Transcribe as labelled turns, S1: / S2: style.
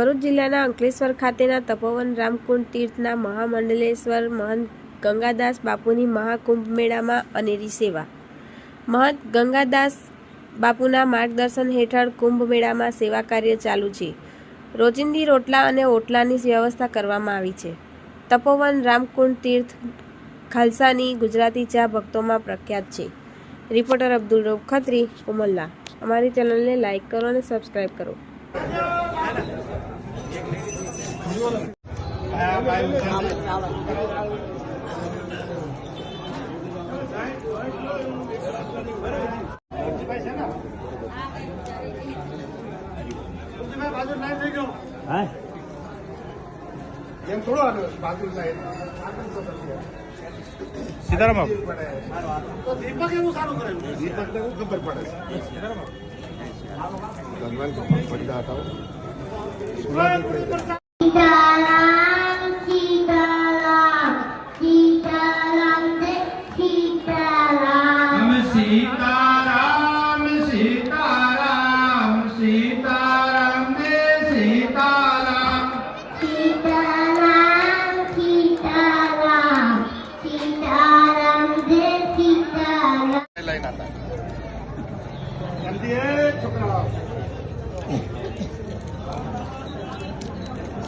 S1: ભરૂચ જિલ્લાના અંકલેશ્વર ખાતેના તપોવન રામકુંડ તીર્થના મહામંડલેશ્વર મહંત ગંગાદાસ બાપુની મહાકુંભ મેળામાં અનેરી સેવા. મહંત ગંગાદાસ બાપુના માર્ગદર્શન હેઠળ કુંભ મેળામાં સેવા કાર્ય ચાલુ છે. રોજિંદી રોટલા અને ઓટલાની વ્યવસ્થા કરવામાં આવી છે. તપોવન રામકુંડ તીર્થ ખાલસાની ગુજરાતી ચા ભક્તોમાં પ્રખ્યાત છે. રિપોર્ટર અબ્દુલ રૌફ ખત્રી ઉમલ્લા અમારી ચેનલને લાઇક કરો અને સબસ્ક્રાઈબ કરો.
S2: એમ થોડો બાજુ સાહેબ.
S3: સીતારામ
S2: દીપક એવું સારું કરે દીપક ને ખબર પડે
S4: સીતારામ સીતારામ સીતારામ જય સીતારામ
S2: えっ?